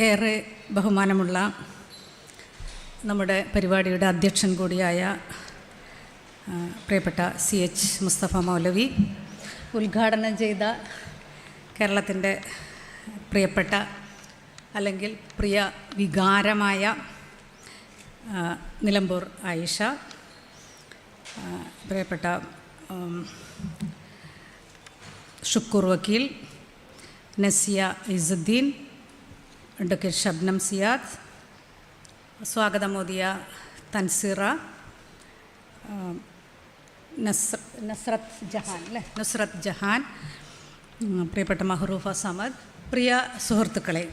ഏറെ ബഹുമാനമുള്ള നമ്മുടെ പരിപാടിയുടെ അധ്യക്ഷൻ കൂടിയായ പ്രിയപ്പെട്ട സി എച്ച് മുസ്തഫ മൗലവി ഉദ്ഘാടനം ചെയ്ത കേരളത്തിന്റെ പ്രിയപ്പെട്ട അല്ലെങ്കിൽ പ്രിയ വികാരമായ നിലമ്പൂർ ആയിഷ പ്രിയപ്പെട്ട ഷുക്കൂർ വക്കീൽ നസിയ ഇസുദ്ദീൻ ഡോക്ടർ ഷബ്നം സിയാദ് സ്വാഗതമോദിയ തൻസീറ നസ്രത്ത് ജഹാൻ അല്ലേ നുസ്രത്ത് ജഹാൻ പ്രിയപ്പെട്ട മഹറൂഫ സമദ് പ്രിയ സുഹൃത്തുക്കളെ.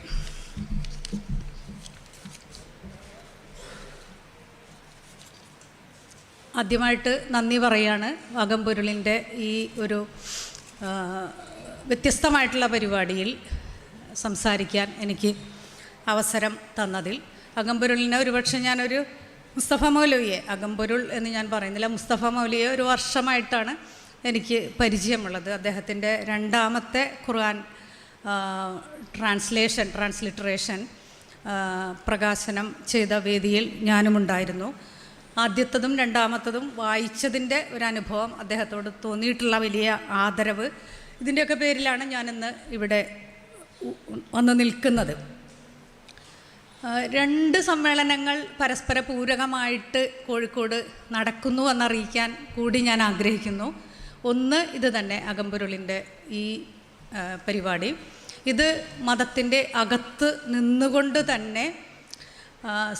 ആദ്യമായിട്ട് നന്ദി പറയാണ് വാഗംപൊരുളിന്റെ ഈ ഒരു വ്യത്യസ്തമായിട്ടുള്ള പരിപാടിയിൽ സംസാരിക്കാൻ എനിക്ക് അവസരം തന്നതിൽ. അകമ്പൊരുളിനെ ഒരുപക്ഷെ ഞാനൊരു മുസ്തഫ മൗലവിയെ അകമ്പൊരുൾ എന്ന് ഞാൻ പറയുന്നില്ല മുസ്തഫ മൗലവിയെ ഒരു വർഷമായിട്ടാണ് എനിക്ക് പരിചയമുള്ളത്. അദ്ദേഹത്തിന്റെ രണ്ടാമത്തെ ഖുർആൻ ട്രാൻസ്ലേഷൻ ട്രാൻസ്ലിറ്ററേഷൻ പ്രകാശനം ചെയ്ത വേദിയിൽ ഞാനും ഉണ്ടായിരുന്നു ആദ്യത്തതും രണ്ടാമത്തതും വായിച്ചതിന്റെ ഒരു അനുഭവം അദ്ദേഹത്തോട് തോന്നിയിട്ടുള്ള വലിയ ആദരവ്. ഇതിന്റെയൊക്കെ പേരിലാണ് ഞാനിന്ന് ഇവിടെ വന്ന് നിൽക്കുന്നത്. രണ്ട് സമ്മേളനങ്ങൾ പരസ്പര പൂരകമായിട്ട് കോഴിക്കോട് നടക്കുന്നു എന്നറിയിക്കാൻ കൂടി ഞാൻ ആഗ്രഹിക്കുന്നു. ഒന്ന് ഇത് തന്നെ അകമ്പൊരുളിന്റെ ഈ പരിപാടി. ഇത് മതത്തിന്റെ അകത്ത് നിന്നുകൊണ്ട് തന്നെ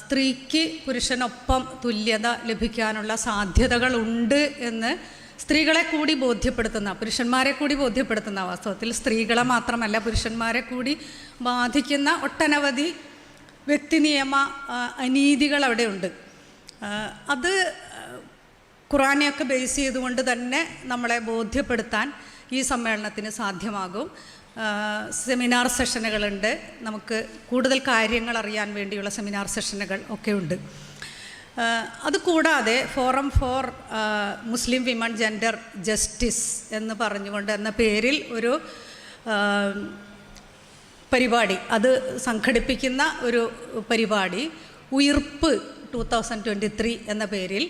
സ്ത്രീക്ക് പുരുഷനൊപ്പം തുല്യത ലഭിക്കാനുള്ള സാധ്യതകളുണ്ട് എന്ന് സ്ത്രീകളെ കൂടി ബോധ്യപ്പെടുത്തുന്ന പുരുഷന്മാരെ കൂടി ബോധ്യപ്പെടുത്തുന്ന വാസ്തവത്തിൽ സ്ത്രീകളെ മാത്രമല്ല പുരുഷന്മാരെ കൂടി ബാധിക്കുന്ന ഒട്ടനവധി വ്യക്തി നിയമ അനീതികൾ അവിടെ ഉണ്ട് അത് ഖുറാനെയൊക്കെ ബേസ് ചെയ്തുകൊണ്ട് തന്നെ നമ്മളെ ബോധ്യപ്പെടുത്താൻ ഈ സമ്മേളനത്തിന് സാധ്യമാകും. സെമിനാർ സെഷനുകളുണ്ട് നമുക്ക് കൂടുതൽ കാര്യങ്ങൾ അറിയാൻ വേണ്ടിയുള്ള സെമിനാർ സെഷനുകൾ ഒക്കെ ഉണ്ട് അതുകൂടാതെ forum for Muslim women gender justice എന്ന് പറഞ്ഞുകൊണ്ട് എന്ന പേരിൽ ഒരു പരിപാടി. അത് സംഘടിപ്പിക്കുന്ന ഒരു പരിപാടി. ഉയർപ്പ് ടു തൗസൻഡ് ട്വന്റി ത്രീ എന്ന പേരിൽ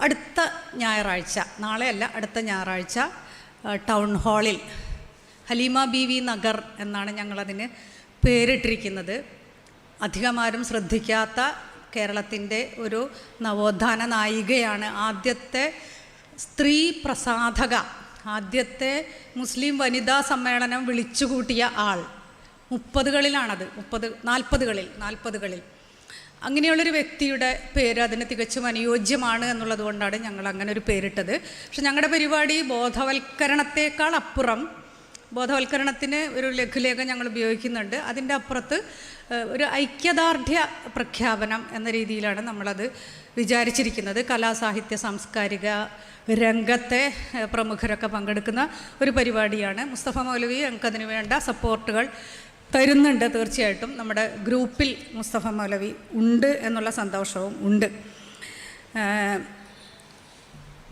അടുത്ത ഞായറാഴ്ച നാളെയല്ല അടുത്ത ഞായറാഴ്ച ടൗൺ ഹാളിൽ ഹലീമ ബി വി നഗർ എന്നാണ് ഞങ്ങളതിന് പേരിട്ടിരിക്കുന്നത്. അധികമാരും ശ്രദ്ധിക്കാത്ത കേരളത്തിന്റെ ഒരു നവോത്ഥാന നായികയാണ് ആദ്യത്തെ സ്ത്രീ പ്രസാധക ആദ്യത്തെ മുസ്ലിം വനിതാ സമ്മേളനം വിളിച്ചുകൂട്ടിയ ആൾ. മുപ്പതുകളിലാണത്. മുപ്പത് നാൽപ്പതുകളിൽ നാൽപ്പതുകളിൽ. അങ്ങനെയുള്ളൊരു വ്യക്തിയുടെ പേര് അതിന് തികച്ചും അനുയോജ്യമാണ് എന്നുള്ളത് കൊണ്ടാണ് ഞങ്ങൾ അങ്ങനെ ഒരു പേരിട്ടത്. പക്ഷെ ഞങ്ങളുടെ പരിപാടി ബോധവൽക്കരണത്തേക്കാൾ അപ്പുറം ബോധവൽക്കരണത്തിന് ഒരു ലഘുലേഖ ഞങ്ങൾ ഉപയോഗിക്കുന്നുണ്ട്. അതിന്റെ അപ്പുറത്ത് ഒരു ഐക്യദാർഢ്യ പ്രഖ്യാപനം എന്ന രീതിയിലാണ് നമ്മളത് വിചാരിച്ചിരിക്കുന്നത്. കലാസാഹിത്യ സാംസ്കാരിക രംഗത്തെ പ്രമുഖരൊക്കെ പങ്കെടുക്കുന്ന ഒരു പരിപാടിയാണ്. മുസ്തഫ മൗലവി ഞങ്ങൾക്ക് വേണ്ട സപ്പോർട്ടുകൾ തരുന്നുണ്ട് തീർച്ചയായിട്ടും. നമ്മുടെ ഗ്രൂപ്പിൽ മുസ്തഫ മൗലവി ഉണ്ട് എന്നുള്ള സന്തോഷവും ഉണ്ട്.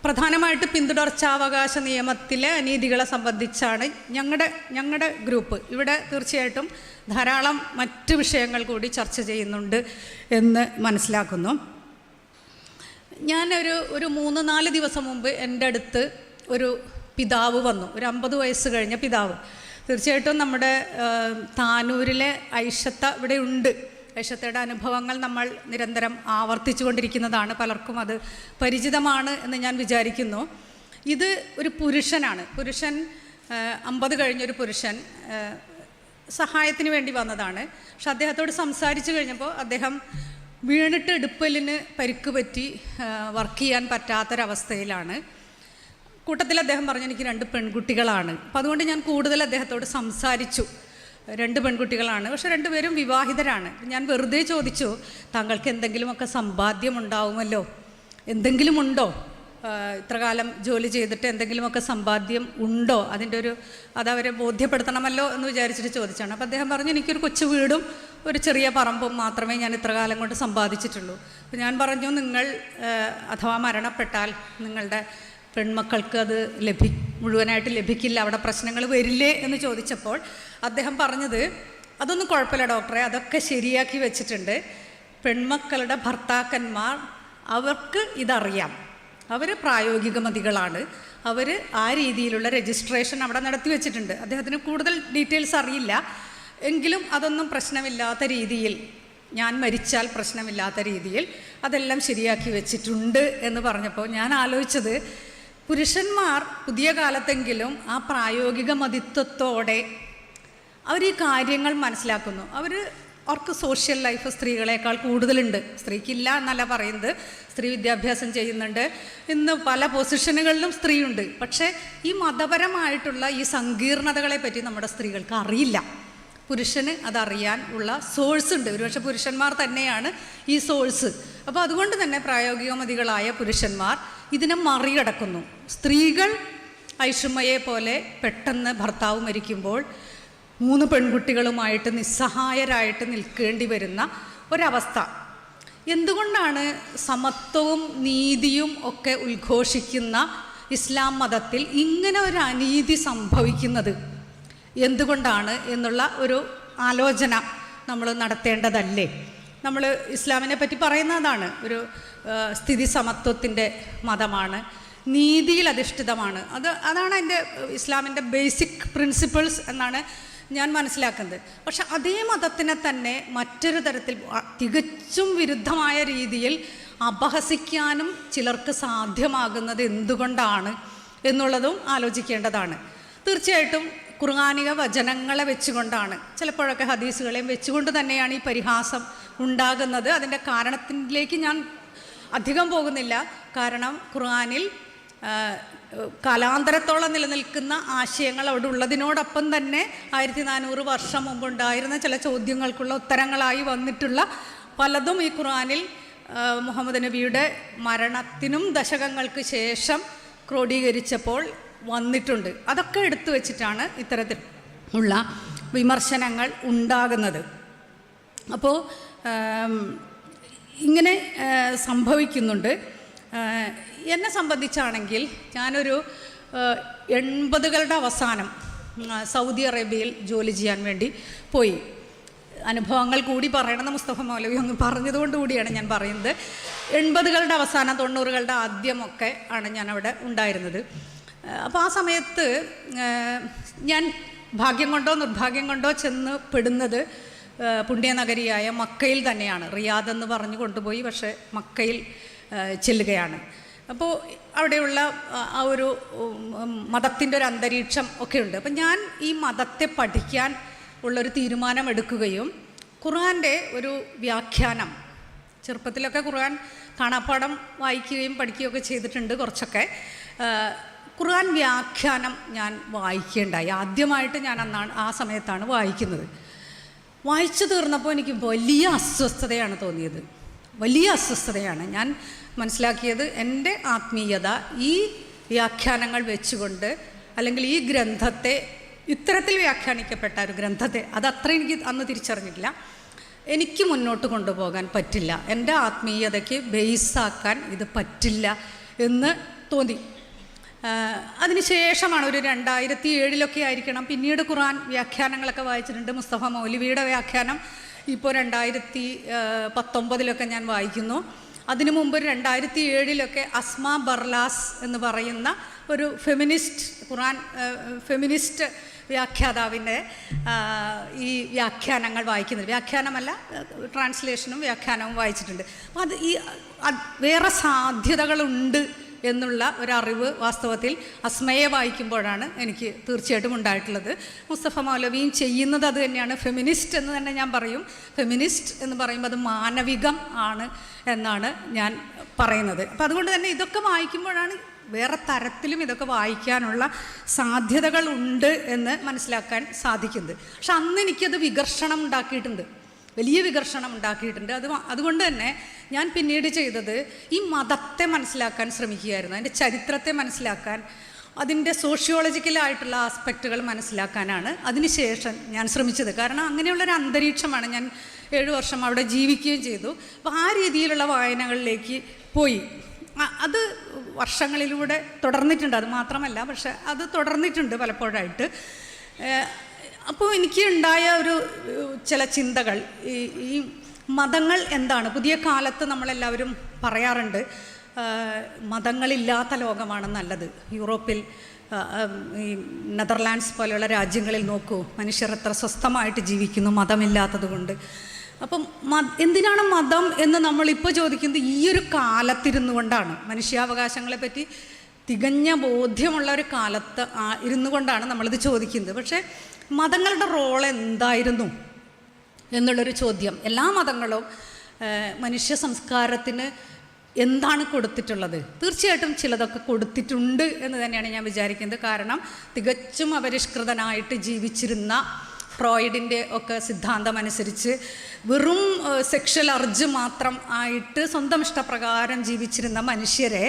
പ്രധാനമായിട്ട് പിന്തുടർച്ചാവകാശ നിയമത്തിലെ അനീതികളെ സംബന്ധിച്ചാണ് ഞങ്ങളുടെ ഞങ്ങളുടെ ഗ്രൂപ്പ്. ഇവിടെ തീർച്ചയായിട്ടും ധാരാളം മറ്റ് വിഷയങ്ങൾ കൂടി ചർച്ച ചെയ്യുന്നുണ്ട് എന്ന് മനസ്സിലാക്കുന്നു. ഞാനൊരു ഒരു മൂന്ന് നാല് ദിവസം മുമ്പ് എന്റെ അടുത്ത് ഒരു പിതാവ് വന്നു. ഒരു അമ്പത് വയസ്സ് കഴിഞ്ഞ പിതാവ്. തീർച്ചയായിട്ടും നമ്മുടെ താനൂരിലെ ഐഷത്ത ഇവിടെ ഉണ്ട്. ഐഷത്തയുടെ അനുഭവങ്ങൾ നമ്മൾ നിരന്തരം ആവർത്തിച്ചു കൊണ്ടിരിക്കുന്നതാണ്. പലർക്കും അത് പരിചിതമാണ് എന്ന് ഞാൻ വിചാരിക്കുന്നു. ഇത് ഒരു പുരുഷനാണ്. പുരുഷൻ അമ്പത് കഴിഞ്ഞൊരു പുരുഷൻ സഹായത്തിന് വേണ്ടി വന്നതാണ്. പക്ഷെ അദ്ദേഹത്തോട് സംസാരിച്ചു കഴിഞ്ഞപ്പോൾ അദ്ദേഹം വീണിട്ട് ഇടുപ്പലിന് പരിക്ക് പറ്റി വർക്ക് ചെയ്യാൻ പറ്റാത്തൊരവസ്ഥയിലാണ്. കൂട്ടത്തിൽ അദ്ദേഹം പറഞ്ഞു എനിക്ക് രണ്ട് പെൺകുട്ടികളാണ്. അപ്പം അതുകൊണ്ട് ഞാൻ കൂടുതൽ അദ്ദേഹത്തോട് സംസാരിച്ചു. രണ്ട് പെൺകുട്ടികളാണ്. പക്ഷെ രണ്ടുപേരും വിവാഹിതരാണ്. ഞാൻ വെറുതെ ചോദിച്ചു താങ്കൾക്ക് എന്തെങ്കിലുമൊക്കെ സമ്പാദ്യം ഉണ്ടാവുമല്ലോ? എന്തെങ്കിലും ഉണ്ടോ? ഇത്ര ഇത്രകാലം ജോലി ചെയ്തിട്ട് എന്തെങ്കിലുമൊക്കെ സമ്പാദ്യം ഉണ്ടോ? അതിന്റെ ഒരു അതവരെ ബോധ്യപ്പെടുത്തണമല്ലോ എന്ന് വിചാരിച്ചിട്ട് ചോദിച്ചാണ്. അപ്പോൾ അദ്ദേഹം പറഞ്ഞു എനിക്കൊരു കൊച്ചു വീടും ഒരു ചെറിയ പറമ്പും മാത്രമേ ഞാൻ ഇത്ര കാലം കൊണ്ട് സമ്പാദിച്ചിട്ടുള്ളൂ. അപ്പോൾ ഞാൻ പറഞ്ഞു നിങ്ങൾ അഥവാ മരണപ്പെട്ടാൽ നിങ്ങളുടെ പെൺമക്കൾക്ക് അത് ലഭി മുഴുവനായിട്ട് ലഭിക്കില്ല അവിടെ പ്രശ്നങ്ങൾ വരില്ലേ എന്ന് ചോദിച്ചപ്പോൾ അദ്ദേഹം പറഞ്ഞത് അതൊന്നും കുഴപ്പമില്ല ഡോക്ടറെ അതൊക്കെ ശരിയാക്കി വെച്ചിട്ടുണ്ട്. പെൺമക്കളുടെ ഭർത്താക്കന്മാർ അവർക്ക് ഇതറിയാം. അവർ പ്രായോഗിക മതികളാണ്. അവർ ആ രീതിയിലുള്ള രജിസ്ട്രേഷൻ അവിടെ നടത്തി വെച്ചിട്ടുണ്ട്. അദ്ദേഹത്തിന് കൂടുതൽ ഡീറ്റെയിൽസ് അറിയില്ല. എങ്കിലും അതൊന്നും പ്രശ്നമില്ലാത്ത രീതിയിൽ ഞാൻ മരിച്ചാൽ പ്രശ്നമില്ലാത്ത രീതിയിൽ അതെല്ലാം ശരിയാക്കി വെച്ചിട്ടുണ്ട് എന്ന് പറഞ്ഞപ്പോൾ ഞാൻ ആലോചിച്ചത് പുരുഷന്മാർ പുതിയ കാലത്തെങ്കിലും ആ പ്രായോഗിക മതിത്വത്തോടെ അവർ ഈ കാര്യങ്ങൾ മനസ്സിലാക്കുന്നു. അവർ അവർക്ക് സോഷ്യൽ ലൈഫ് സ്ത്രീകളെക്കാൾ കൂടുതലുണ്ട്. സ്ത്രീക്കില്ല എന്നല്ല പറയുന്നത്. സ്ത്രീ വിദ്യാഭ്യാസം ചെയ്യുന്നുണ്ട് ഇന്ന് പല പൊസിഷനുകളിലും സ്ത്രീയുണ്ട്. പക്ഷേ ഈ മതപരമായിട്ടുള്ള ഈ സങ്കീർണതകളെ പറ്റി നമ്മുടെ സ്ത്രീകൾക്ക് അറിയില്ല. പുരുഷന് അതറിയാൻ ഉള്ള സോഴ്സ് ഉണ്ട്. ഒരുപക്ഷെ പുരുഷന്മാർ തന്നെയാണ് ഈ സോഴ്സ്. അപ്പോൾ അതുകൊണ്ട് തന്നെ പ്രായോഗികമതികളായ പുരുഷന്മാർ ഇതിനെ മറികടക്കുന്നു. സ്ത്രീകൾ ഐഷുമ്മയെ പോലെ പെട്ടെന്ന് ഭർത്താവ് മരിക്കുമ്പോൾ മൂന്ന് പെൺകുട്ടികളുമായിട്ട് നിസ്സഹായരായിട്ട് നിൽക്കേണ്ടി വരുന്ന ഒരവസ്ഥ. എന്തുകൊണ്ടാണ് സമത്വവും നീതിയും ഒക്കെ ഉദ്ഘോഷിക്കുന്ന ഇസ്ലാം മതത്തിൽ ഇങ്ങനെ ഒരു അനീതി സംഭവിക്കുന്നത്? എന്തുകൊണ്ടാണ് എന്നുള്ള ഒരു ആലോചന നമ്മൾ നടത്തേണ്ടതല്ലേ? നമ്മൾ ഇസ്ലാമിനെ പറ്റി പറയുന്നതാണ് ഒരു സ്ഥിതി സമത്വത്തിന്റെ മതമാണ്. നീതിയിൽ അധിഷ്ഠിതമാണ്. അത് അതാണ് എന്റെ ഇസ്ലാമിന്റെ ബേസിക് പ്രിൻസിപ്പിൾസ് എന്നാണ് ഞാൻ മനസ്സിലാക്കുന്നത്. പക്ഷെ അതേ മതത്തിനെ തന്നെ മറ്റൊരു തരത്തിൽ തികച്ചും വിരുദ്ധമായ രീതിയിൽ അപഹസിക്കാനും ചിലർക്ക് സാധ്യമാകുന്നത് എന്തുകൊണ്ടാണ് എന്നുള്ളതും ആലോചിക്കേണ്ടതാണ്. തീർച്ചയായിട്ടും ഖുർആാനിക വചനങ്ങളെ വെച്ചുകൊണ്ടാണ്. ചിലപ്പോഴൊക്കെ ഹദീസുകളെയും വെച്ചുകൊണ്ട് തന്നെയാണ് ഈ പരിഹാസം ഉണ്ടാകുന്നത്. അതിന്റെ കാരണത്തിലേക്ക് ഞാൻ അധികം പോകുന്നില്ല. കാരണം ഖുർആാനിൽ കാലാന്തരത്തോളം നിലനിൽക്കുന്ന ആശയങ്ങൾ അവിടെ ഉള്ളതിനോടൊപ്പം തന്നെ ആയിരത്തി നാനൂറ് വർഷം മുമ്പുണ്ടായിരുന്ന ചില ചോദ്യങ്ങൾക്കുള്ള ഉത്തരങ്ങളായി വന്നിട്ടുള്ള പലതും ഈ ഖുർആാനിൽ മുഹമ്മദ് നബിയുടെ മരണത്തിനും ദശകങ്ങൾക്ക് ശേഷം ക്രോഡീകരിച്ചപ്പോൾ വന്നിട്ടുണ്ട്. അതൊക്കെ എടുത്തു വച്ചിട്ടാണ് ഇത്തരത്തിൽ ഉള്ള വിമർശനങ്ങൾ ഉണ്ടാകുന്നത്. അപ്പോൾ ഇങ്ങനെ സംഭവിക്കുന്നുണ്ട്. എന്നെ സംബന്ധിച്ചാണെങ്കിൽ ഞാനൊരു എൺപതുകളുടെ അവസാനം സൗദി അറേബ്യയിൽ ജോലി ചെയ്യാൻ വേണ്ടി പോയി. അനുഭവങ്ങൾ കൂടി പറയണമെന്ന് മുസ്തഫ മൗലവി അങ്ങ് പറഞ്ഞതുകൊണ്ട് കൂടിയാണ് ഞാൻ പറയുന്നത്. എൺപതുകളുടെ അവസാനം തൊണ്ണൂറുകളുടെ ആദ്യമൊക്കെ ആണ് ഞാൻ അവിടെ ഉണ്ടായിരുന്നത്. അപ്പോൾ ആ സമയത്ത് ഞാൻ ഭാഗ്യം കൊണ്ടോ നിർഭാഗ്യം കൊണ്ടോ ചെന്ന് പെടുന്നത് പുണ്യനഗരിയായ മക്കയിൽ തന്നെയാണ്. റിയാദ് എന്ന് പറഞ്ഞു കൊണ്ടുപോയി പക്ഷേ മക്കയിൽ ചെല്ലുകയാണ്. അപ്പോൾ അവിടെയുള്ള ആ, ഒരു മതത്തിന്റെ ഒരു അന്തരീക്ഷം ഒക്കെ ഉണ്ട്. അപ്പം ഞാൻ ഈ മതത്തെ പഠിക്കാൻ ഉള്ളൊരു തീരുമാനം എടുക്കുകയും ഖുർആന്റെ ഒരു വ്യാഖ്യാനം ചെറുപ്പത്തിലൊക്കെ ഖുർആൻ കാണാപ്പാടം വായിക്കുകയും പഠിക്കുകയൊക്കെ ചെയ്തിട്ടുണ്ട് കുറച്ചൊക്കെ. ഖുർആൻ വ്യാഖ്യാനം ഞാൻ വായിക്കേണ്ടായി. ആദ്യമായിട്ട് ഞാൻ അന്നാണ് ആ സമയത്താണ് വായിക്കുന്നത്. വായിച്ചു തീർന്നപ്പോൾ എനിക്ക് വലിയ അസ്വസ്ഥതയാണ് തോന്നിയത്. വലിയ അസ്വസ്ഥതയാണ്. ഞാൻ മനസ്സിലാക്കിയത് എന്റെ ആത്മീയത ഈ വ്യാഖ്യാനങ്ങൾ വെച്ചുകൊണ്ട് അല്ലെങ്കിൽ ഈ ഗ്രന്ഥത്തെ ഇത്തരത്തിൽ വ്യാഖ്യാനിക്കപ്പെട്ട ഒരു ഗ്രന്ഥത്തെ അതത്ര എനിക്ക് അന്ന് തിരിച്ചറിഞ്ഞില്ല എനിക്ക് മുന്നോട്ട് കൊണ്ടുപോകാൻ പറ്റില്ല. എന്റെ ആത്മീയതയ്ക്ക് ബേസാക്കാൻ ഇത് പറ്റില്ല എന്ന് തോന്നി. അതിനുശേഷമാണ് ഒരു രണ്ടായിരത്തി ഏഴിലൊക്കെ ആയിരിക്കണം. പിന്നീട് ഖുറാൻ വ്യാഖ്യാനങ്ങളൊക്കെ വായിച്ചിട്ടുണ്ട്. മുസ്തഫ മൗലവിയുടെ വ്യാഖ്യാനം ഇപ്പോൾ രണ്ടായിരത്തി പത്തൊമ്പതിലൊക്കെ ഞാൻ വായിക്കുന്നു. അതിനു മുമ്പ് രണ്ടായിരത്തി ഏഴിലൊക്കെ അസ്മ ബർലാസ് എന്ന് പറയുന്ന ഒരു ഫെമിനിസ്റ്റ് ഖുറാൻ ഫെമിനിസ്റ്റ് വ്യാഖ്യാതാവിന്റെ ഈ വ്യാഖ്യാനങ്ങൾ വായിക്കുന്നത്. വ്യാഖ്യാനമല്ല ട്രാൻസ്ലേഷനും വ്യാഖ്യാനവും വായിച്ചിട്ടുണ്ട്. അപ്പോൾ അത് ഈ വേറെ സാധ്യതകളുണ്ട് എന്നുള്ള ഒരറിവ് വാസ്തവത്തിൽ അസ്മയെ വായിക്കുമ്പോഴാണ് എനിക്ക് തീർച്ചയായിട്ടും ഉണ്ടായിട്ടുള്ളത്. മുസ്തഫ മൗലവിയും ചെയ്യുന്നത് അത് തന്നെയാണ്. ഫെമിനിസ്റ്റ് എന്ന് തന്നെ ഞാൻ പറയും. ഫെമിനിസ്റ്റ് എന്ന് പറയുമ്പോൾ അത് മാനവികം ആണ് എന്നാണ് ഞാൻ പറയുന്നത്. അപ്പം അതുകൊണ്ട് തന്നെ ഇതൊക്കെ വായിക്കുമ്പോഴാണ് വേറെ തരത്തിലും ഇതൊക്കെ വായിക്കാനുള്ള സാധ്യതകളുണ്ട് എന്ന് മനസ്സിലാക്കാൻ സാധിക്കുന്നത്. പക്ഷെ അന്ന് എനിക്കത് വികർഷണം ഉണ്ടാക്കിയിട്ടുണ്ട്. വലിയ വികർഷണം ഉണ്ടാക്കിയിട്ടുണ്ട്. അത് അതുകൊണ്ട് തന്നെ ഞാൻ പിന്നീട് ചെയ്തത് ഈ മതത്തെ മനസ്സിലാക്കാൻ ശ്രമിക്കുകയായിരുന്നു. അതിന്റെ ചരിത്രത്തെ മനസ്സിലാക്കാൻ അതിന്റെ സോഷ്യോളജിക്കലായിട്ടുള്ള ആസ്പെക്റ്റുകൾ മനസ്സിലാക്കാനാണ് അതിനുശേഷം ഞാൻ ശ്രമിച്ചത്. കാരണം അങ്ങനെയുള്ളൊരു അന്തരീക്ഷമാണ് ഞാൻ ഏഴു വർഷം അവിടെ ജീവിക്കുകയും ചെയ്തു. അപ്പോൾ ആ രീതിയിലുള്ള വായനകളിലേക്ക് പോയി. അത് വർഷങ്ങളിലൂടെ തുടർന്നിട്ടുണ്ട്. അത് മാത്രമല്ല പക്ഷെ അത് തുടർന്നിട്ടുണ്ട് പലപ്പോഴായിട്ട്. അപ്പോൾ എനിക്ക് ഉണ്ടായ ഒരു ചില ചിന്തകൾ. ഈ ഈ മതങ്ങൾ എന്താണ്? പുതിയ കാലത്ത് നമ്മളെല്ലാവരും പറയാറുണ്ട് മതങ്ങളില്ലാത്ത ലോകമാണ് നല്ലത്. യൂറോപ്പിൽ ഈ നെതർലാൻഡ്സ് പോലെയുള്ള രാജ്യങ്ങളിൽ നോക്കൂ മനുഷ്യർ എത്ര സ്വസ്ഥമായിട്ട് ജീവിക്കുന്നു മതമില്ലാത്തത് കൊണ്ട് അപ്പം എന്തിനാണ് മതം എന്ന് നമ്മളിപ്പോൾ ചോദിക്കുന്നത് ഈ ഒരു കാലത്തിരുന്നു കൊണ്ടാണ്. മനുഷ്യാവകാശങ്ങളെ പറ്റി തികഞ്ഞ ബോധ്യമുള്ള ഒരു കാലത്ത് ഇരുന്നു കൊണ്ടാണ് നമ്മളിത് ചോദിക്കുന്നത്. പക്ഷേ മതങ്ങളുടെ റോൾ എന്തായിരുന്നു എന്നുള്ളൊരു ചോദ്യം. എല്ലാ മതങ്ങളും മനുഷ്യ സംസ്കാരത്തിന് എന്താണ് കൊടുത്തിട്ടുള്ളത്? തീർച്ചയായിട്ടും ചിലതൊക്കെ കൊടുത്തിട്ടുണ്ട് എന്ന് തന്നെയാണ് ഞാൻ വിചാരിക്കുന്നത്. കാരണം തികച്ചും അപരിഷ്കൃതനായിട്ട് ജീവിച്ചിരുന്ന ഫ്രോയിഡിന്റെ ഒക്കെ സിദ്ധാന്തം അനുസരിച്ച് വെറും സെക്ഷൽ അർജ് മാത്രം ആയിട്ട് സ്വന്തം ഇഷ്ടപ്രകാരം ജീവിച്ചിരുന്ന മനുഷ്യരെ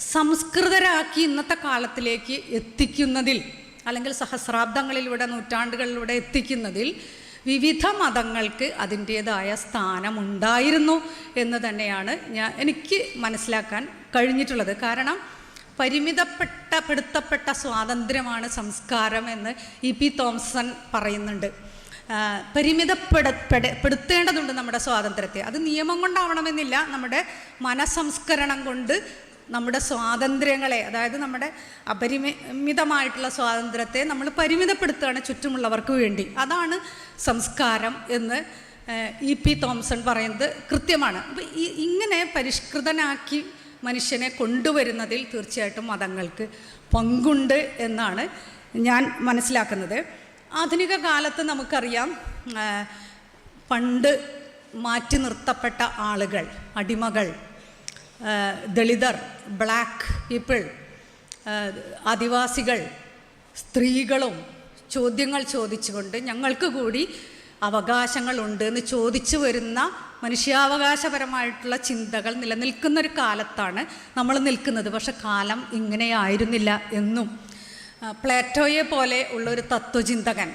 സംസ്കൃതരാക്കി ഇന്നത്തെ കാലത്തിലേക്ക് എത്തിക്കുന്നതിൽ അല്ലെങ്കിൽ സഹസ്രാബ്ദങ്ങളിലൂടെ നൂറ്റാണ്ടുകളിലൂടെ എത്തിക്കുന്നതിൽ വിവിധ മതങ്ങൾക്ക് അതിന്റേതായ സ്ഥാനമുണ്ടായിരുന്നു എന്ന് തന്നെയാണ് ഞാൻ എനിക്ക് മനസ്സിലാക്കാൻ കഴിഞ്ഞിട്ടുള്ളത്. കാരണം പരിമിതപ്പെട്ട പെടുത്തപ്പെട്ട സ്വാതന്ത്ര്യമാണ് സംസ്കാരം എന്ന് ഇ പി തോംസൺ പറയുന്നുണ്ട്. ആ, പരിമിതപ്പെട പെട- പെടുത്തേണ്ടതുണ്ട് നമ്മുടെ സ്വാതന്ത്ര്യത്തെ. അത് നിയമം കൊണ്ടാവണമെന്നില്ല. നമ്മുടെ മനസംസ്കരണം കൊണ്ട് നമ്മുടെ സ്വാതന്ത്ര്യങ്ങളെ അതായത് നമ്മുടെ അപരിമിതമായിട്ടുള്ള സ്വാതന്ത്ര്യത്തെ നമ്മൾ പരിമിതപ്പെടുത്തുകയാണ് ചുറ്റുമുള്ളവർക്ക് വേണ്ടി. അതാണ് സംസ്കാരം എന്ന് ഇ പി തോംസൺ പറയുന്നത് കൃത്യമാണ്. അപ്പോൾ ഈ ഇങ്ങനെ പരിഷ്കൃതനാക്കി മനുഷ്യനെ കൊണ്ടുവരുന്നതിൽ തീർച്ചയായിട്ടും മതങ്ങൾക്ക് പങ്കുണ്ട് എന്നാണ് ഞാൻ മനസ്സിലാക്കുന്നത്. ആധുനിക കാലത്ത് നമുക്കറിയാം പണ്ട് മാറ്റി നിർത്തപ്പെട്ട ആളുകൾ അടിമകൾ ദളിതർ ബ്ലാക്ക് പീപ്പിൾ ആദിവാസികൾ സ്ത്രീകളും ചോദ്യങ്ങൾ ചോദിച്ചുകൊണ്ട് ഞങ്ങൾക്ക് കൂടി അവകാശങ്ങളുണ്ട് എന്ന് ചോദിച്ചു വരുന്ന മനുഷ്യാവകാശപരമായിട്ടുള്ള ചിന്തകൾ നിലനിൽക്കുന്ന ഒരു കാലത്താണ് നമ്മൾ നിൽക്കുന്നത്. പക്ഷെ കാലം ഇങ്ങനെയായിരുന്നില്ല എന്നും. പ്ലേറ്റോയെ പോലെ ഉള്ളൊരു തത്വചിന്തകൻ.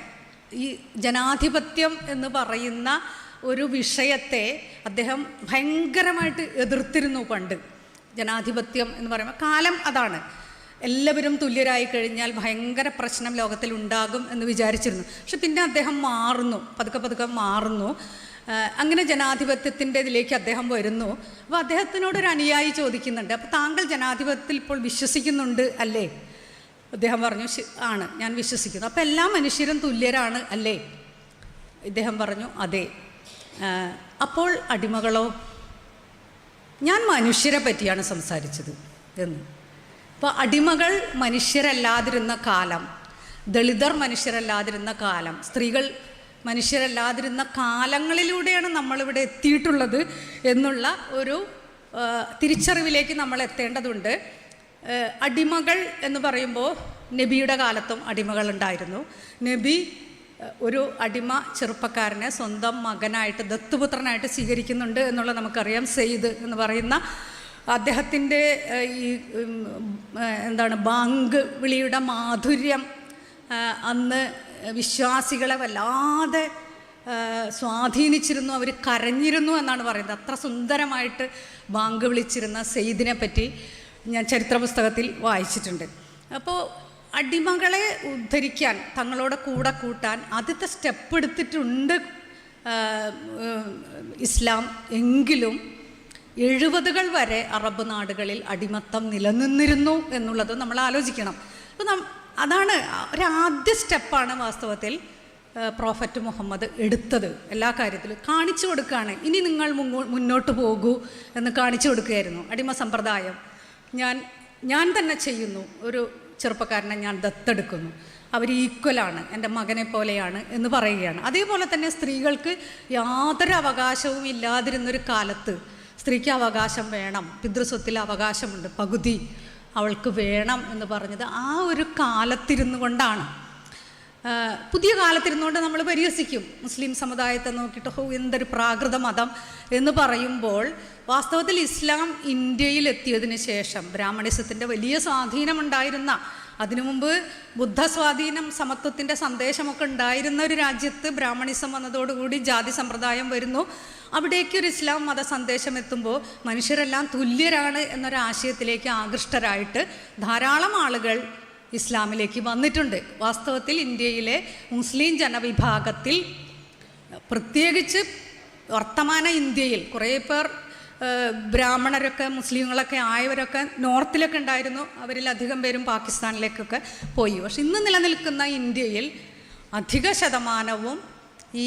ഈ ജനാധിപത്യം എന്ന് പറയുന്ന ഒരു വിഷയത്തെ അദ്ദേഹം ഭയങ്കരമായിട്ട് എതിർത്തിരുന്നു പണ്ട്. ജനാധിപത്യം എന്ന് പറയുമ്പോൾ കാലം അതാണ്. എല്ലാവരും തുല്യരായി കഴിഞ്ഞാൽ ഭയങ്കര പ്രശ്നം ലോകത്തിൽ ഉണ്ടാകും എന്ന് വിചാരിച്ചിരുന്നു. പക്ഷെ പിന്നെ അദ്ദേഹം മാറുന്നു. പതുക്കെ പതുക്കെ മാറുന്നു. അങ്ങനെ ജനാധിപത്യത്തിന്റെ ഇതിലേക്ക് അദ്ദേഹം വരുന്നു. അപ്പോൾ അദ്ദേഹത്തിനോടൊരു അനുയായി ചോദിക്കുന്നുണ്ട്. അപ്പോൾ താങ്കൾ ജനാധിപത്യത്തിൽ ഇപ്പോൾ വിശ്വസിക്കുന്നുണ്ട് അല്ലേ? അദ്ദേഹം പറഞ്ഞു ആണ്. ഞാൻ വിശ്വസിക്കുന്നു. അപ്പോൾ എല്ലാ മനുഷ്യരും തുല്യരാണ് അല്ലേ? ഇദ്ദേഹം പറഞ്ഞു അതെ. അപ്പോൾ അടിമകളോ ഞാൻ മനുഷ്യരെ പറ്റിയാണ് സംസാരിച്ചത് എന്ന്. അപ്പോൾ അടിമകൾ മനുഷ്യരല്ലാതിരുന്ന കാലം ദളിതർ മനുഷ്യരല്ലാതിരുന്ന കാലം സ്ത്രീകൾ മനുഷ്യരല്ലാതിരുന്ന കാലങ്ങളിലൂടെയാണ് നമ്മളിവിടെ എത്തിയിട്ടുള്ളത് എന്നുള്ള ഒരു തിരിച്ചറിവിലേക്ക് നമ്മൾ എത്തേണ്ടതുണ്ട്. അടിമകൾ എന്ന് പറയുമ്പോൾ നബിയുടെ കാലത്തും അടിമകൾ ഉണ്ടായിരുന്നു. നബി ഒരു അടിമ ചെറുപ്പക്കാരനെ സ്വന്തം മകനായിട്ട് ദത്തുപുത്രനായിട്ട് സ്വീകരിക്കുന്നുണ്ട് എന്നുള്ളത് നമുക്കറിയാം സെയ്ദ് എന്ന് പറയുന്ന അദ്ദേഹത്തിന്റെ ഈ എന്താണ് ബാങ്ക് വിളിയുടെ മാധുര്യം അന്ന് വിശ്വാസികളെ വല്ലാതെ സ്വാധീനിച്ചിരുന്നു അവർ കരഞ്ഞിരുന്നു എന്നാണ് പറയുന്നത്. അത്ര സുന്ദരമായിട്ട് ബാങ്ക് വിളിച്ചിരുന്ന സെയ്ദിനെ പറ്റി ഞാൻ ചരിത്ര പുസ്തകത്തിൽ വായിച്ചിട്ടുണ്ട്. അപ്പോൾ അടിമകളെ ഉദ്ധരിക്കാൻ തങ്ങളോട് കൂടെ കൂട്ടാൻ ആദ്യത്തെ സ്റ്റെപ്പ് എടുത്തിട്ടുണ്ട് ഇസ്ലാം. എങ്കിലും എഴുപതുകൾ വരെ അറബ് നാടുകളിൽ അടിമത്തം നിലനിന്നിരുന്നു എന്നുള്ളത് നമ്മൾ ആലോചിക്കണം. അപ്പം നം അതാണ് ഒരാദ്യ സ്റ്റെപ്പാണ് വാസ്തവത്തിൽ പ്രോഫറ്റ് മുഹമ്മദ് എടുത്തത്. എല്ലാ കാര്യത്തിലും കാണിച്ചു കൊടുക്കുകയാണ്. ഇനി നിങ്ങൾ മുന്നോട്ട് പോകൂ എന്ന് കാണിച്ചു കൊടുക്കുകയായിരുന്നു. അടിമ സമ്പ്രദായം. ഞാൻ ഞാൻ തന്നെ ചെയ്യുന്നു. ഒരു ചെറുപ്പക്കാരനെ ഞാൻ ദത്തെടുക്കുന്നു. അവർ ഈക്വലാണ് എന്റെ മകനെ പോലെയാണ് എന്ന് പറയുകയാണ്. അതേപോലെ തന്നെ സ്ത്രീകൾക്ക് യാതൊരു അവകാശവും ഇല്ലാതിരുന്നൊരു കാലത്ത് സ്ത്രീക്ക് അവകാശം വേണം പിതൃസ്വത്തിൽ അവകാശമുണ്ട് പകുതി അവൾക്ക് വേണം എന്ന് പറഞ്ഞത് ആ ഒരു കാലത്തിരുന്നു കൊണ്ടാണ്. പുതിയ കാലത്തിരുന്നുകൊണ്ട് നമ്മൾ പരിഹസിക്കും. മുസ്ലിം സമുദായത്തെ നോക്കിയിട്ട് ഹോ എന്തൊരു പ്രാകൃത മതം എന്ന് പറയുമ്പോൾ വാസ്തവത്തിൽ ഇസ്ലാം ഇന്ത്യയിൽ എത്തിയതിന് ശേഷം ബ്രാഹ്മണിസത്തിന്റെ വലിയ സ്വാധീനമുണ്ടായിരുന്ന അതിനു മുമ്പ് ബുദ്ധസ്വാധീനം സമത്വത്തിന്റെ സന്ദേശമൊക്കെ ഉണ്ടായിരുന്ന ഒരു രാജ്യത്ത് ബ്രാഹ്മണിസം വന്നതോടുകൂടി ജാതി സമ്പ്രദായം വരുന്നു. അവിടേക്ക് ഒരു ഇസ്ലാം മത സന്ദേശം എത്തുമ്പോൾ മനുഷ്യരെല്ലാം തുല്യരാണ് എന്നൊരാശയത്തിലേക്ക് ആകൃഷ്ടരായിട്ട് ധാരാളം ആളുകൾ ഇസ്ലാമിലേക്ക് വന്നിട്ടുണ്ട്. വാസ്തവത്തിൽ ഇന്ത്യയിലെ മുസ്ലിം ജനവിഭാഗത്തിൽ പ്രത്യേകിച്ച് വർത്തമാന ഇന്ത്യയിൽ കുറേ പേർ ബ്രാഹ്മണരൊക്കെ മുസ്ലിങ്ങളൊക്കെ ആയവരൊക്കെ നോർത്തിലൊക്കെ ഉണ്ടായിരുന്നു. അവരിൽ അധികം പേരും പാകിസ്ഥാനിലേക്കൊക്കെ പോയി. പക്ഷെ ഇന്ന് നിലനിൽക്കുന്ന ഇന്ത്യയിൽ അധിക ശതമാനവും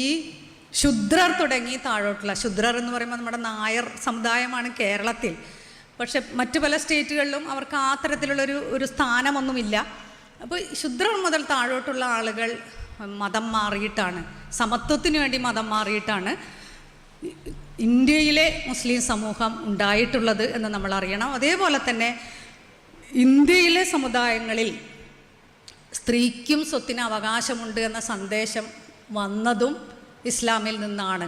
ഈ ശുദ്രർ തുടങ്ങി താഴോട്ടുള്ള ശുദ്രർ എന്ന് പറയുമ്പോൾ നമ്മുടെ നായർ സമുദായമാണ് കേരളത്തിൽ. പക്ഷെ മറ്റു പല സ്റ്റേറ്റുകളിലും അവർക്ക് ആ തരത്തിലുള്ളൊരു ഒരു സ്ഥാനമൊന്നുമില്ല. അപ്പോൾ ശുദ്രർ മുതൽ താഴോട്ടുള്ള ആളുകൾ മതം മാറിയിട്ടാണ്. സമത്വത്തിന് വേണ്ടി മതം മാറിയിട്ടാണ് ഇന്ത്യയിലെ മുസ്ലിം സമൂഹം ഉണ്ടായിട്ടുള്ളത് എന്ന് നമ്മൾ അറിയണം. അതേപോലെ തന്നെ ഇന്ത്യയിലെ സമുദായങ്ങളിൽ സ്ത്രീക്കും സ്വത്തിന് അവകാശമുണ്ട് എന്ന സന്ദേശം വന്നതും ഇസ്ലാമിൽ നിന്നാണ്.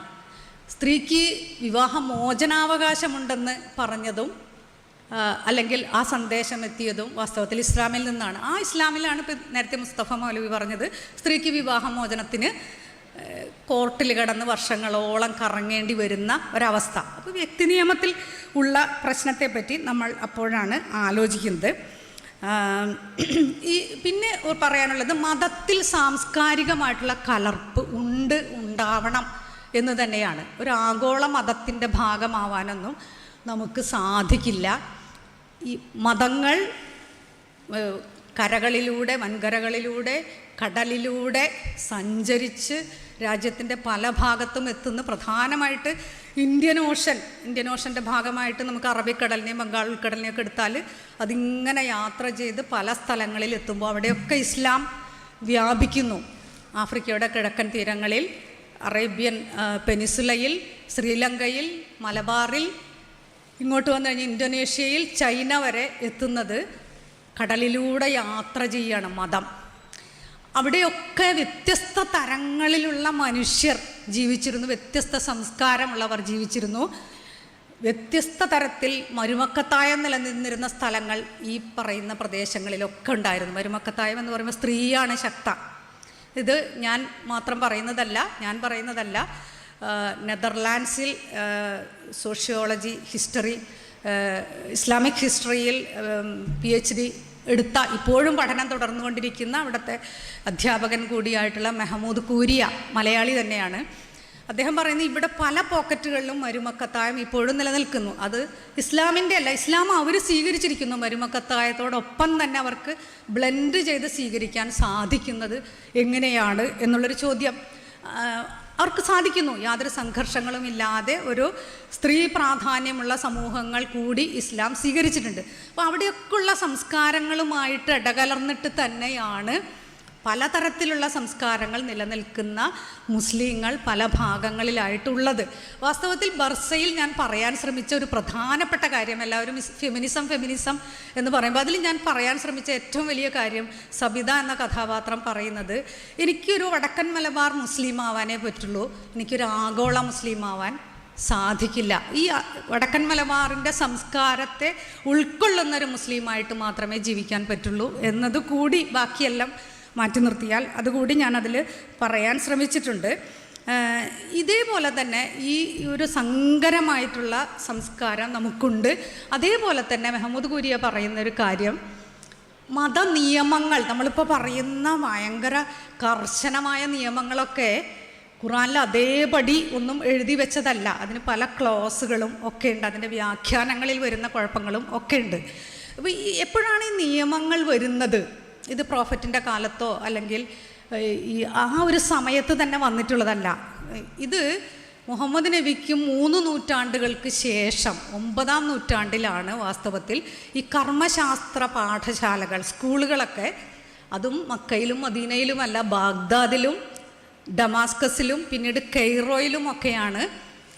സ്ത്രീക്ക് വിവാഹ മോചനാവകാശമുണ്ടെന്ന് പറഞ്ഞതും അല്ലെങ്കിൽ ആ സന്ദേശം എത്തിയതും വാസ്തവത്തിൽ ഇസ്ലാമിൽ നിന്നാണ്. ആ ഇസ്ലാമിലാണ് ഇപ്പം നേരത്തെ മുസ്തഫ മൗലവി പറഞ്ഞത് സ്ത്രീക്ക് വിവാഹമോചനത്തിന് കോർട്ടിൽ കിടന്ന് വർഷങ്ങളോളം കറങ്ങേണ്ടി വരുന്ന ഒരവസ്ഥ. അപ്പോൾ വ്യക്തി നിയമത്തിൽ ഉള്ള പ്രശ്നത്തെപ്പറ്റി നമ്മൾ അപ്പോഴാണ് ആലോചിക്കുന്നത്. ഈ പിന്നെ പറയാനുള്ളത് മതത്തിൽ സാംസ്കാരികമായിട്ടുള്ള കലർപ്പ് ഉണ്ട് ഉണ്ടാവണം എന്ന് തന്നെയാണ്. ഒരു ആഗോള മതത്തിന്റെ ഭാഗമാവാനൊന്നും നമുക്ക് സാധിക്കില്ല. ഈ മതങ്ങൾ കരകളിലൂടെ വൻകരകളിലൂടെ കടലിലൂടെ സഞ്ചരിച്ച് രാജ്യത്തിന്റെ പല ഭാഗത്തും എത്തുന്ന പ്രധാനമായിട്ട് ഇന്ത്യൻ ഓഷൻ ഇന്ത്യൻ ഓഷന്റെ ഭാഗമായിട്ട് നമുക്ക് അറബിക്കടലിനെയും ബംഗാൾ ഉൾക്കടലിനെയൊക്കെ എടുത്താൽ അതിങ്ങനെ യാത്ര ചെയ്ത് പല സ്ഥലങ്ങളിൽ എത്തുമ്പോൾ അവിടെയൊക്കെ ഇസ്ലാം വ്യാപിക്കുന്നു. ആഫ്രിക്കയുടെ കിഴക്കൻ തീരങ്ങളിൽ അറേബ്യൻ പെനിസുലയിൽ ശ്രീലങ്കയിൽ മലബാറിൽ ഇങ്ങോട്ട് വന്നു കഴിഞ്ഞാൽ ഇന്തോനേഷ്യയിൽ ചൈന വരെ എത്തുന്നത് കടലിലൂടെ യാത്ര ചെയ്യണം മതം. അവിടെയൊക്കെ വ്യത്യസ്ത തരങ്ങളിലുള്ള മനുഷ്യർ ജീവിച്ചിരുന്നു വ്യത്യസ്ത സംസ്കാരമുള്ളവർ ജീവിച്ചിരുന്നു. വ്യത്യസ്ത തരത്തിൽ മരുമക്കത്തായം നിലനിന്നിരുന്ന സ്ഥലങ്ങൾ ഈ പറയുന്ന പ്രദേശങ്ങളിലൊക്കെ ഉണ്ടായിരുന്നു. മരുമക്കത്തായം എന്ന് പറയുമ്പോൾ സ്ത്രീയാണ് ശക്ത. ഇത് ഞാൻ മാത്രം പറയുന്നതല്ല ഞാൻ പറയുന്നതല്ല. നെതർലാൻഡ്സിൽ സോഷ്യോളജി ഹിസ്റ്ററി ഇസ്ലാമിക് ഹിസ്റ്ററിയിൽ പി എച്ച് ഡി എടുത്ത ഇപ്പോഴും പഠനം തുടർന്നുകൊണ്ടിരിക്കുന്ന അവിടുത്തെ അധ്യാപകൻ കൂടിയായിട്ടുള്ള മെഹമ്മൂദ് കൂരിയ മലയാളി തന്നെയാണ്. അദ്ദേഹം പറയുന്നത് ഇവിടെ പല പോക്കറ്റുകളിലും മരുമക്കത്തായം ഇപ്പോഴും നിലനിൽക്കുന്നു. അത് ഇസ്ലാമിന്റെ അല്ല ഇസ്ലാം അവർ സ്വീകരിച്ചിരിക്കുന്നു. മരുമക്കത്തായത്തോടൊപ്പം തന്നെ അവർക്ക് ബ്ലെൻഡ് ചെയ്ത് സ്വീകരിക്കാൻ സാധിക്കുന്നത് എങ്ങനെയാണ്? എന്നുള്ളൊരു ചോദ്യം. അവർക്ക് സാധിക്കുന്നു. യാതൊരു സംഘർഷങ്ങളും ഇല്ലാതെ ഒരു സ്ത്രീ പ്രാധാന്യമുള്ള സമൂഹങ്ങൾ കൂടി ഇസ്ലാം സ്വീകരിച്ചിട്ടുണ്ട്. അപ്പോൾ അവിടെയൊക്കെയുള്ള സംസ്കാരങ്ങളുമായിട്ട് ഇടകലർന്നിട്ട് തന്നെയാണ് പലതരത്തിലുള്ള സംസ്കാരങ്ങൾ നിലനിൽക്കുന്ന മുസ്ലിങ്ങൾ പല ഭാഗങ്ങളിലായിട്ടുള്ളത്. വാസ്തവത്തിൽ ബർസയിൽ ഞാൻ പറയാൻ ശ്രമിച്ച ഒരു പ്രധാനപ്പെട്ട കാര്യം എല്ലാവരും ഫെമിനിസം ഫെമിനിസം എന്ന് പറയുമ്പോൾ അതിൽ ഞാൻ പറയാൻ ശ്രമിച്ച ഏറ്റവും വലിയ കാര്യം സബിത എന്ന കഥാപാത്രം പറയുന്നത് എനിക്കൊരു വടക്കൻ മലബാർ മുസ്ലിം ആവാനേ പറ്റുള്ളൂ. എനിക്കൊരു ആഗോള മുസ്ലിം ആവാൻ സാധിക്കില്ല. ഈ വടക്കൻ മലബാറിന്റെ സംസ്കാരത്തെ ഉൾക്കൊള്ളുന്ന ഒരു മുസ്ലിമായിട്ട് മാത്രമേ ജീവിക്കാൻ പറ്റുള്ളൂ എന്നത് കൂടി ബാക്കിയെല്ലാം മാറ്റി നിർത്തിയാൽ അതുകൂടി ഞാനതിൽ പറയാൻ ശ്രമിച്ചിട്ടുണ്ട്. ഇതേപോലെ തന്നെ ഈ ഒരു സങ്കരമായിട്ടുള്ള സംസ്കാരം നമുക്കുണ്ട്. അതേപോലെ തന്നെ മെഹമ്മൂദ് കുരിയ പറയുന്ന ഒരു കാര്യം മതനിയമങ്ങൾ നമ്മളിപ്പോൾ പറയുന്ന ഭയങ്കര കർശനമായ നിയമങ്ങളൊക്കെ ഖുറാനിൽ അതേപടി ഒന്നും എഴുതി വെച്ചതല്ല. അതിന് പല ക്ലോസുകളും ഒക്കെ ഉണ്ട്. അതിന്റെ വ്യാഖ്യാനങ്ങളിൽ വരുന്ന കുഴപ്പങ്ങളും ഒക്കെ ഉണ്ട്. അപ്പോൾ എപ്പോഴാണ് ഈ നിയമങ്ങൾ വരുന്നത്? ഇത് പ്രോഫറ്റിന്റെ കാലത്തോ അല്ലെങ്കിൽ ഈ ആ ഒരു സമയത്ത് തന്നെ വന്നിട്ടുള്ളതല്ല. ഇത് മുഹമ്മദ് നബിക്ക് മൂന്ന് നൂറ്റാണ്ടുകൾക്ക് ശേഷം ഒമ്പതാം നൂറ്റാണ്ടിലാണ് വാസ്തവത്തിൽ ഈ കർമ്മശാസ്ത്ര പാഠശാലകൾ സ്കൂളുകളൊക്കെ അതും മക്കയിലും മദീനയിലുമല്ല ബാഗ്ദാദിലും ഡമാസ്കസിലും പിന്നീട് കെയ്റോയിലും ഒക്കെയാണ്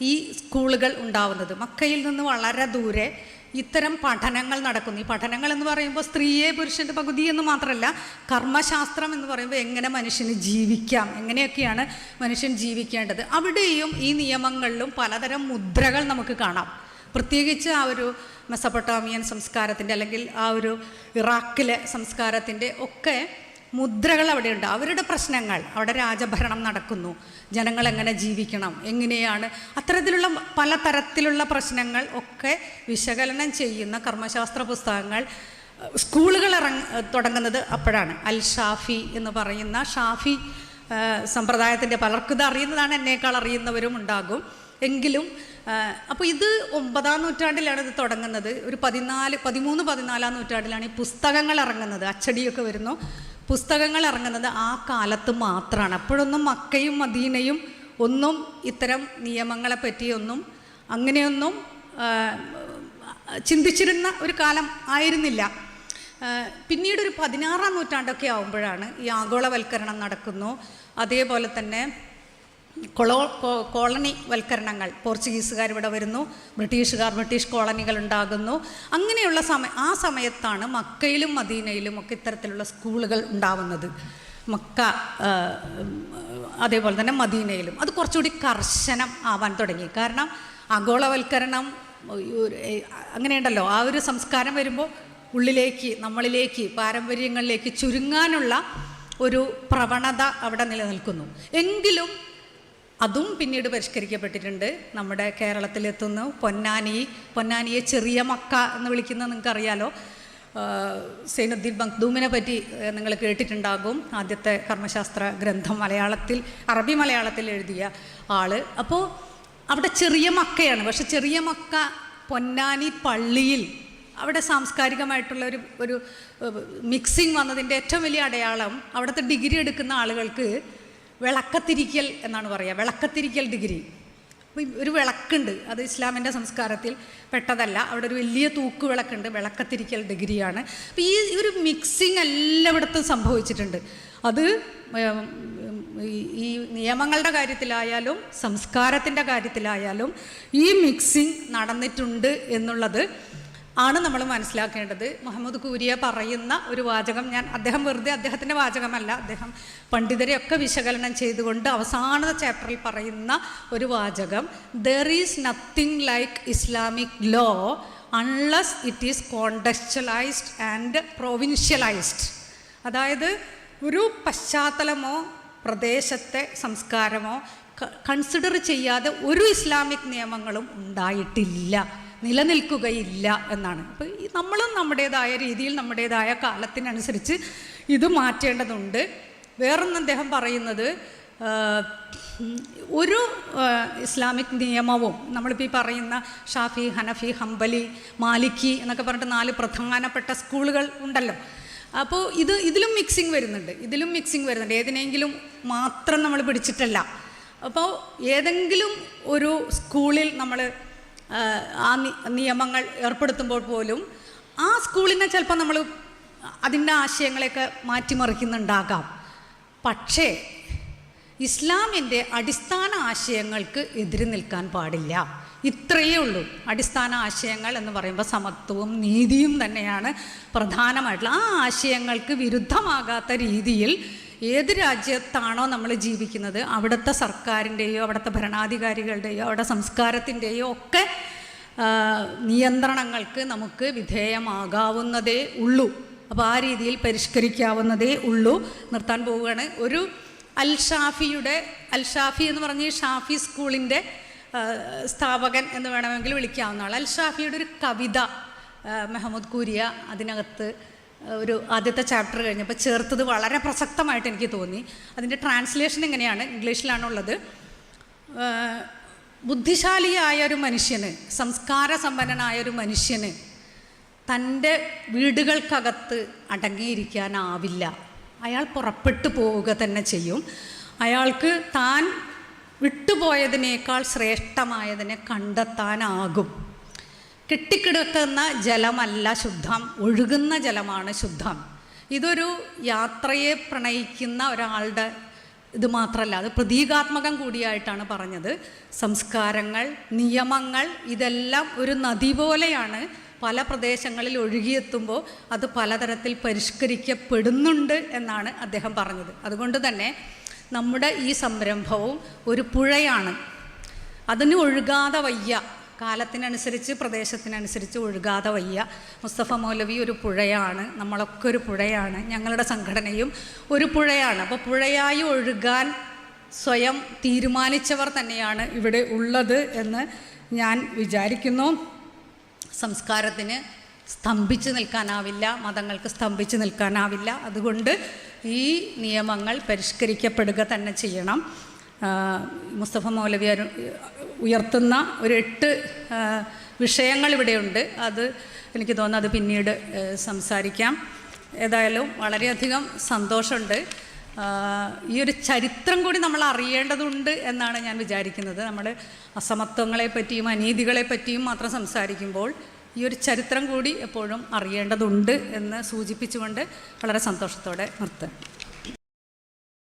ഈ സ്കൂളുകൾ ഉണ്ടാവുന്നത്. മക്കയിൽ നിന്ന് വളരെ ദൂരെ ഇത്തരം പഠനങ്ങൾ നടക്കുന്നു. ഈ പഠനങ്ങൾ എന്ന് പറയുമ്പോൾ സ്ത്രീയെ പുരുഷന്റെ പകുതി എന്ന് മാത്രമല്ല കർമ്മശാസ്ത്രം എന്ന് പറയുമ്പോൾ എങ്ങനെ മനുഷ്യന് ജീവിക്കാം എങ്ങനെയൊക്കെയാണ് മനുഷ്യൻ ജീവിക്കേണ്ടത്. അവിടെയും ഈ നിയമങ്ങളിലും പലതരം മുദ്രകൾ നമുക്ക് കാണാം. പ്രത്യേകിച്ച് ആ ഒരു മെസപ്പൊട്ടാമിയൻ സംസ്കാരത്തിന്റെ അല്ലെങ്കിൽ ആ ഒരു ഇറാഖിലെ സംസ്കാരത്തിന്റെ ഒക്കെ മുദ്രകൾ അവിടെയുണ്ട്. അവരുടെ പ്രശ്നങ്ങൾ അവിടെ രാജഭരണം നടക്കുന്നു. ജനങ്ങൾ എങ്ങനെ ജീവിക്കണം എങ്ങനെയാണ് അത്തരത്തിലുള്ള പലതരത്തിലുള്ള പ്രശ്നങ്ങൾ ഒക്കെ വിശകലനം ചെയ്യുന്ന കർമ്മശാസ്ത്ര പുസ്തകങ്ങൾ സ്കൂളുകൾ ഇറങ്ങ തുടങ്ങുന്നത് അപ്പോഴാണ്. അൽ ഷാഫി എന്ന് പറയുന്ന ഷാഫി സമ്പ്രദായത്തിന്റെ പലർക്കും ഇത് അറിയുന്നതാണ് എന്നേക്കാൾ അറിയുന്നവരും ഉണ്ടാകും. എങ്കിലും അപ്പോൾ ഇത് ഒമ്പതാം നൂറ്റാണ്ടിലാണ് ഇത് തുടങ്ങുന്നത്. ഒരു പതിനാല് പതിമൂന്ന് പതിനാലാം നൂറ്റാണ്ടിലാണ് ഈ പുസ്തകങ്ങൾ ഇറങ്ങുന്നത്. അച്ചടിയൊക്കെ വരുന്നു. പുസ്തകങ്ങൾ ഇറങ്ങുന്നത് ആ കാലത്ത് മാത്രമാണ് അപ്പോഴൊന്നും മക്കയും മദീനയും ഒന്നും ഇത്തരം നിയമങ്ങളെ പറ്റിയൊന്നും അങ്ങനെയൊന്നും ചിന്തിച്ചിരുന്ന ഒരു കാലം ആയിരുന്നില്ല. പിന്നീട് ഒരു പതിനാറാം നൂറ്റാണ്ടൊക്കെ ആകുമ്പോഴാണ് ഈ ആഗോളവൽക്കരണം നടക്കുന്നു. അതേപോലെ തന്നെ കൊളോ കോളനി വൽക്കരണങ്ങൾ. പോർച്ചുഗീസുകാർ ഇവിടെ വരുന്നു. ബ്രിട്ടീഷുകാർ ബ്രിട്ടീഷ് കോളനികൾ ഉണ്ടാകുന്നു. അങ്ങനെയുള്ള സമയം ആ സമയത്താണ് മക്കയിലും മദീനയിലും ഒക്കെ ഇത്തരത്തിലുള്ള സ്കൂളുകൾ ഉണ്ടാവുന്നത്. മക്ക അതേപോലെ തന്നെ മദീനയിലും. അത് കുറച്ചുകൂടി കർശനം ആവാൻ തുടങ്ങി. കാരണം ആഗോളവൽക്കരണം അങ്ങനെയുണ്ടല്ലോ. ആ ഒരു സംസ്കാരം വരുമ്പോൾ ഉള്ളിലേക്ക് നമ്മളിലേക്ക് പാരമ്പര്യങ്ങളിലേക്ക് ചുരുങ്ങാനുള്ള ഒരു പ്രവണത അവിടെ നിലനിൽക്കുന്നു. എങ്കിലും അതും പിന്നീട് പരിഷ്കരിക്കപ്പെട്ടിട്ടുണ്ട്. നമ്മുടെ കേരളത്തിലെത്തുന്നു പൊന്നാനി പൊന്നാനിയെ ചെറിയ മക്ക എന്ന് വിളിക്കുന്ന നിങ്ങൾക്കറിയാലോ. സൈനുദ്ദീൻ മഖ്ദൂമിനെ പറ്റി നിങ്ങൾ കേട്ടിട്ടുണ്ടാകും. ആദ്യത്തെ കർമ്മശാസ്ത്ര ഗ്രന്ഥം മലയാളത്തിൽ അറബി മലയാളത്തിൽ എഴുതിയ ആൾ. അപ്പോൾ അവിടെ ചെറിയ മക്കയാണ്. പക്ഷെ ചെറിയ മക്ക പൊന്നാനി പള്ളിയിൽ അവിടെ സാംസ്കാരികമായിട്ടുള്ള ഒരു ഒരു മിക്സിങ് വന്നതിന്റെ ഏറ്റവും വലിയ അടയാളം അവിടുത്തെ ഡിഗ്രി എടുക്കുന്ന ആളുകൾക്ക് വിളക്കത്തിരിക്കൽ എന്നാണ് പറയുക. വിളക്കത്തിരിക്കൽ ഡിഗ്രി. ഒരു വിളക്കുണ്ട്. അത് ഇസ്ലാമിന്റെ സംസ്കാരത്തിൽ പെട്ടതല്ല. അവിടെ ഒരു വലിയ തൂക്ക് വിളക്കുണ്ട്. വിളക്കത്തിരിക്കൽ ഡിഗ്രിയാണ്. അപ്പോൾ ഈ ഒരു മിക്സിങ് എല്ലായിടത്തും സംഭവിച്ചിട്ടുണ്ട്. അത് ഈ നിയമങ്ങളുടെ കാര്യത്തിലായാലും സംസ്കാരത്തിന്റെ കാര്യത്തിലായാലും ഈ മിക്സിങ് നടന്നിട്ടുണ്ട് എന്നുള്ളത് ആണ് നമ്മൾ മനസ്സിലാക്കേണ്ടത്. മുഹമ്മദ് കൂരിയ പറയുന്ന ഒരു വാചകം ഞാൻ അദ്ദേഹം വെറുതെ അദ്ദേഹത്തിന്റെ വാചകമല്ല അദ്ദേഹം പണ്ഡിതരെയൊക്കെ വിശകലനം ചെയ്തുകൊണ്ട് അവസാന ചാപ്റ്ററിൽ പറയുന്ന ഒരു വാചകം. There is nothing like Islamic law unless it is contextualised and provincialised അതായത് ഒരു പശ്ചാത്തലമോ പ്രദേശത്തെ സംസ്കാരമോ കൺസിഡർ ചെയ്യാതെ ഒരു ഇസ്ലാമിക് നിയമങ്ങളും ഉണ്ടായിട്ടില്ല. നിലനിൽക്കുകയില്ല എന്നാണ്. അപ്പോൾ നമ്മളും നമ്മുടേതായ രീതിയിൽ നമ്മുടേതായ കാലത്തിനനുസരിച്ച് ഇത് മാറ്റേണ്ടതുണ്ട്. വേറൊന്ന് അദ്ദേഹം പറയുന്നത് ഒരു ഇസ്ലാമിക് നിയമവും നമ്മളിപ്പോൾ ഈ പറയുന്ന ഷാഫി ഹനഫി ഹംബലി മാലിക്കി എന്നൊക്കെ പറഞ്ഞിട്ട് നാല് പ്രധാനപ്പെട്ട സ്കൂളുകൾ ഉണ്ടല്ലോ. അപ്പോൾ ഇത് ഇതിലും മിക്സിങ് വരുന്നുണ്ട്. ഇതിലും മിക്സിങ് വരുന്നുണ്ട്. ഏതിനെങ്കിലും മാത്രം നമ്മൾ പിടിച്ചിട്ടല്ല. അപ്പോൾ ഏതെങ്കിലും ഒരു സ്കൂളിൽ നമ്മൾ ആ നിയമങ്ങൾ ഏർപ്പെടുത്തുമ്പോൾ പോലും ആ സ്കൂളിനെ ചിലപ്പോൾ നമ്മൾ അതിന്റെ ആശയങ്ങളെയൊക്കെ മാറ്റിമറിക്കുന്നുണ്ടാകാം. പക്ഷേ ഇസ്ലാമിന്റെ അടിസ്ഥാന ആശയങ്ങൾക്ക് എതിര് നിൽക്കാൻ പാടില്ല. ഇത്രയേ ഉള്ളൂ. അടിസ്ഥാന ആശയങ്ങൾ എന്ന് പറയുമ്പോൾ സമത്വവും നീതിയും തന്നെയാണ് പ്രധാനമായിട്ടുള്ള. ആ ആശയങ്ങൾക്ക് വിരുദ്ധമാകാത്ത രീതിയിൽ ഏത് രാജ്യത്താണോ നമ്മൾ ജീവിക്കുന്നത് അവിടുത്തെ സർക്കാരിന്റെയോ അവിടുത്തെ ഭരണാധികാരികളുടെയോ അവിടെ സംസ്കാരത്തിന്റെയോ ഒക്കെ നിയന്ത്രണങ്ങൾക്ക് നമുക്ക് വിധേയമാകാവുന്നതേ ഉള്ളൂ. അപ്പോൾ ആ രീതിയിൽ പരിഷ്കരിക്കാവുന്നതേ ഉള്ളൂ. നിർത്താൻ പോവുകയാണ്. ഒരു അൽ ഷാഫിയുടെ അൽ ഷാഫി എന്ന് പറഞ്ഞ് ഷാഫി സ്കൂളിന്റെ സ്ഥാപകൻ എന്ന് വേണമെങ്കിൽ വിളിക്കാവുന്ന ആൾ അൽ ഷാഫിയുടെ ഒരു കവിത മെഹമ്മദ് കൂരിയ അതിനകത്ത് ഒരു ആദ്യത്തെ ചാപ്റ്റർ കഴിഞ്ഞപ്പോൾ ചേർത്തത് വളരെ പ്രസക്തമായിട്ട് എനിക്ക് തോന്നി. അതിന്റെ ട്രാൻസ്ലേഷൻ എങ്ങനെയാണ്? ഇംഗ്ലീഷിലാണുള്ളത്. ബുദ്ധിശാലിയായ ഒരു മനുഷ്യന് സംസ്കാര സമ്പന്നനായ ഒരു മനുഷ്യന് തന്റെ വീടുകൾക്കകത്ത് അടങ്ങിയിരിക്കാനാവില്ല. അയാൾ പുറപ്പെട്ടു പോവുക തന്നെ ചെയ്യും. അയാൾക്ക് താൻ വിട്ടുപോയതിനേക്കാൾ ശ്രേഷ്ഠമായതിനെ കണ്ടെത്താനാകും. കെട്ടിക്കിടക്കുന്ന ജലമല്ല ശുദ്ധം ഒഴുകുന്ന ജലമാണ് ശുദ്ധം. ഇതൊരു യാത്രയെ പ്രണയിക്കുന്ന ഒരാളുടെ ഇത് മാത്രമല്ല അത് പ്രതീകാത്മകം കൂടിയായിട്ടാണ് പറഞ്ഞത്. സംസ്കാരങ്ങൾ നിയമങ്ങൾ ഇതെല്ലാം ഒരു നദി പോലെയാണ് പല പ്രദേശങ്ങളിൽ ഒഴുകിയെത്തുമ്പോൾ അത് പലതരത്തിൽ പരിഷ്കരിക്കപ്പെടുന്നുണ്ട് എന്നാണ് അദ്ദേഹം പറഞ്ഞത്. അതുകൊണ്ട് തന്നെ നമ്മുടെ ഈ സംരംഭവും ഒരു പുഴയാണ്. അതിന് ഒഴുകാതെ വയ്യ. കാലത്തിനനുസരിച്ച് പ്രദേശത്തിനനുസരിച്ച് ഒഴുകാതെ വയ്യ. മുസ്തഫ മൗലവി ഒരു പുഴയാണ്. നമ്മളൊക്കെ ഒരു പുഴയാണ്. ഞങ്ങളുടെ സംഘടനയും ഒരു പുഴയാണ്. അപ്പോൾ പുഴയായി ഒഴുകാൻ സ്വയം തീരുമാനിച്ചവർ തന്നെയാണ് ഇവിടെ ഉള്ളത് എന്ന് ഞാൻ വിചാരിക്കുന്നു. സംസ്കാരത്തിന് സ്തംഭിച്ച് നിൽക്കാനാവില്ല. മതങ്ങൾക്ക് സ്തംഭിച്ച് നിൽക്കാനാവില്ല. അതുകൊണ്ട് ഈ നിയമങ്ങൾ പരിഷ്കരിക്കപ്പെടുക തന്നെ ചെയ്യണം. മുസ്തഫ മൗലവി ഉയർത്തുന്ന ഒരു എട്ട് വിഷയങ്ങൾ ഇവിടെയുണ്ട്. അത് എനിക്ക് തോന്നുന്നു അത് പിന്നീട് സംസാരിക്കാം. ഏതായാലും വളരെയധികം സന്തോഷമുണ്ട്. ഈ ഒരു ചരിത്രം കൂടി നമ്മൾ അറിയേണ്ടതുണ്ട് എന്നാണ് ഞാൻ വിചാരിക്കുന്നത്. നമ്മൾ അസമത്വങ്ങളെപ്പറ്റിയും അനീതികളെപ്പറ്റിയും അനീതികളെ പറ്റിയും മാത്രം സംസാരിക്കുമ്പോൾ ഈ ഒരു ചരിത്രം കൂടി എപ്പോഴും അറിയേണ്ടതുണ്ട് എന്ന് സൂചിപ്പിച്ചുകൊണ്ട് വളരെ സന്തോഷത്തോടെ നിർത്തുക